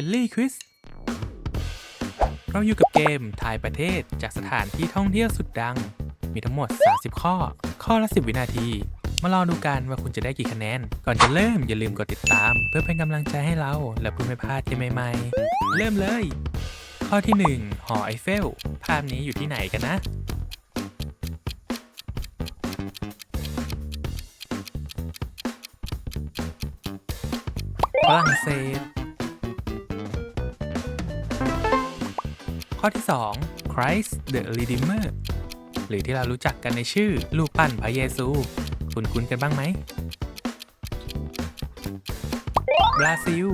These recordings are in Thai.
จลลี่ควิสเราอยู่กับเกมทายประเทศจากสถานที่ท่องเที่ยวสุดดัง มีทั้งหมด 30 ข้อ ข้อละ 10 วินาที มาลองดูกันว่าคุณจะได้กี่คะแนน ก่อนจะเริ่มอย่าลืมกดติดตาม เพื่อเป็นกำลังใจให้เรา และเพื่อไม่พลาดเกมใหม่ๆ เริ่มเลย ข้อที่ 1 หอไอเฟล ภาพนี้อยู่ที่ไหนกันนะฝรั่งเศส ข้อที่ 2 Christ the Redeemer หรือที่เรารู้จักกันในชื่อลูกปั้นพระเยซู คุณคุ้นๆกันบ้างไหมบราซิล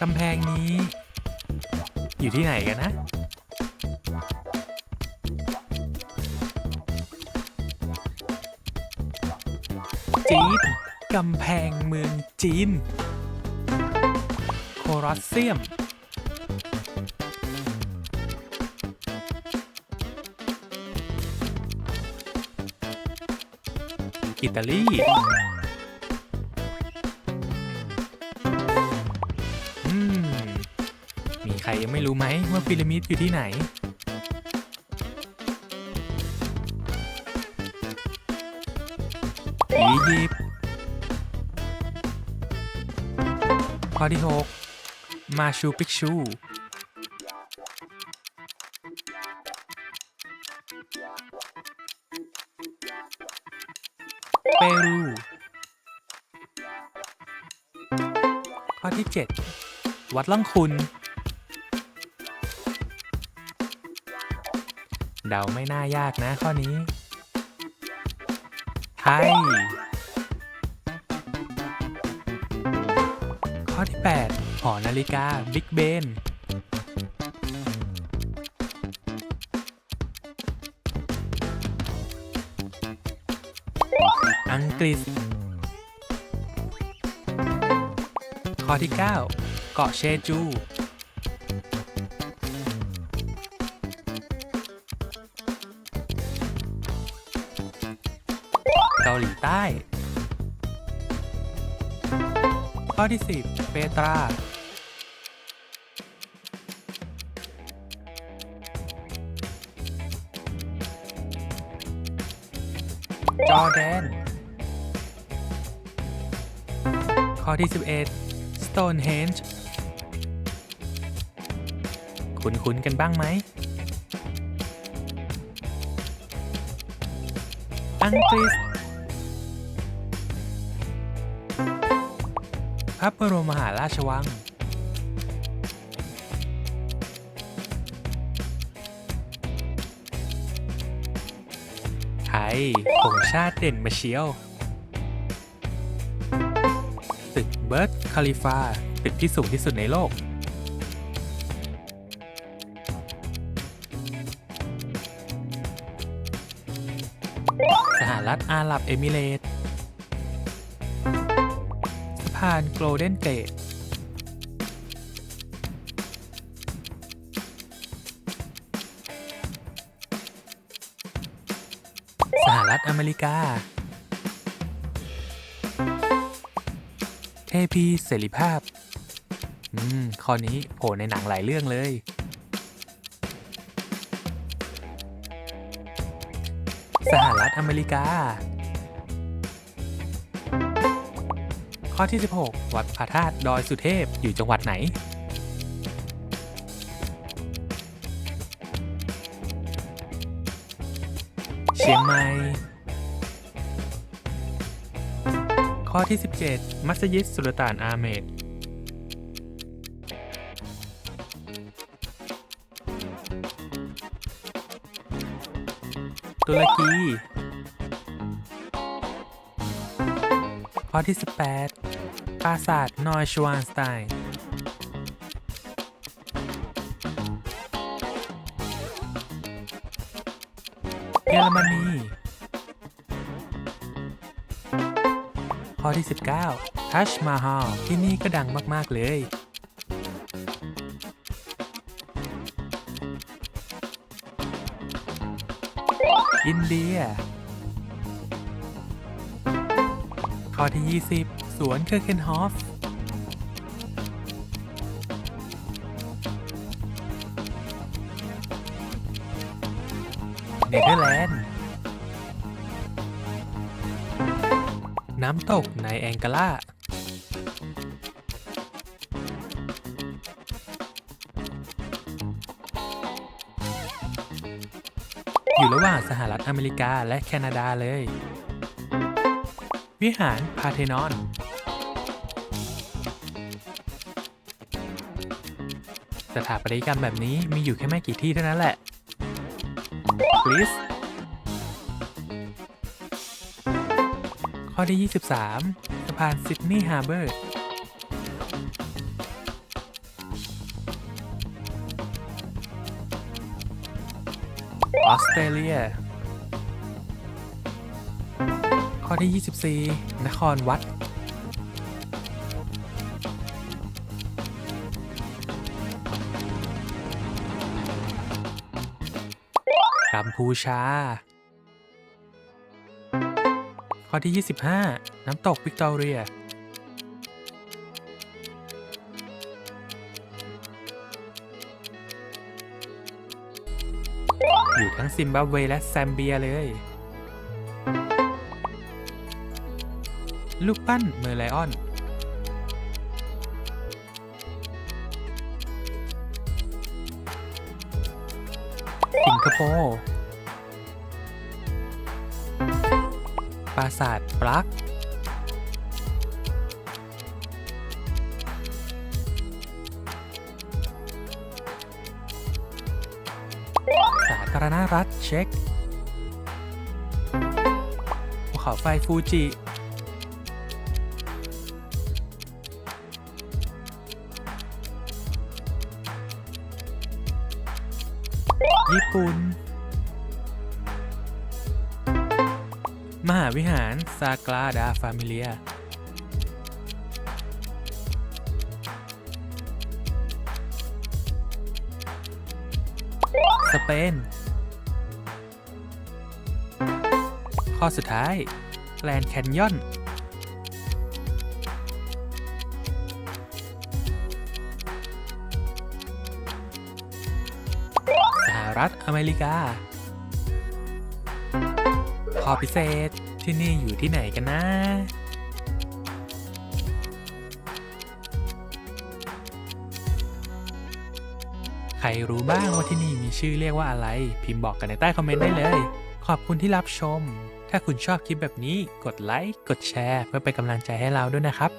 กำแพงนี้ อยู่ที่ไหนกันนะ จีนกำแพงเมืองจีน รอสเซียม อิตาลีมมีใครยังไม่รู้ไหมว่าพีระมิดอยู่ที่ไหนอียิปต์ข้อที่ 6 มาชูปิกชู เปรู ข้อที่ 7 วัดล่องคุณ เดาไม่น่ายากนะข้อนี้ ไทย หอนาฬิกาบิ๊กเบนอังกฤษ ข้อที่ 9 เกาะเชจู เกาหลีใต้ ข้อที่ 10 เปตรา จอร์แดน ข้อที่ 11 Stonehenge คุ้นๆกันบ้างไหม อังกฤษพระบรมมหาราชวัง ไทยผงชาติเด่นมาเชียว ตึกเบิร์ดคาลิฟาตึกที่สูงที่สุดในโลก สหรัฐอาหรับเอมิเรตส์สะพานโกลเด้นเกต รัฐอเมริกา เทพีเสรีภาพ อืม ข้อนี้โผล่ในหนังหลายเรื่องเลย สหรัฐอเมริกา ข้อที่ 16 วัดพระธาตุดอยสุเทพอยู่จังหวัดไหน เชียงใหม่ ข้อที่ 17 มัสยิดสุลต่านอาเมดตุรกี ข้อที่ 18 ปราสาทนอยชวานสไตน์ เยอรมนี ข้อที่ 19 ทัชมาฮาลที่นี่ก็ดังมาก ๆ เลยอินเดีย ข้อที่ 20 สวนเคอร์เคนฮอฟ เนเธอร์แลนด์ น้ำตกในแองกาลา อยู่ระหว่างสหรัฐอเมริกาและแคนาดาเลย วิหารพาเทนอนสถาปัตยกรรมแบบนี้มีอยู่แค่ไม่กี่ที่เท่านั้นแหละ รีซข้อที่ 23 สะพานซิดนีย์ฮาร์เบอร์ ออสเตรเลีย ข้อที่ 24 นครวัด พูชา ข้อที่ 25 น้ำตกวิกตอเรีย อยู่ทั้งซิมบับเวและแซมเบียเลย ลูกปั้นเมอร์ไลออนสิงคโปร์ ปราสาทปลักสาธารณรัฐเช็กภูเขาไฟฟูจิญี่ปุ่น หาวิหารซากราดาฟามิเลียสเปน ข้อสุดท้ายแกลนแคนยอนสหรัฐอเมริกา ข้อพิเศษที่นี่อยู่ที่ไหนกันนะ ใครรู้บ้างว่าที่นี่มีชื่อเรียกว่าอะไร พิมพ์บอกกันในใต้คอมเมนต์ได้เลย ขอบคุณที่รับชม ถ้าคุณชอบคลิปแบบนี้กดไลค์กดแชร์ เพื่อเป็นกำลังใจให้เราด้วยนะครับ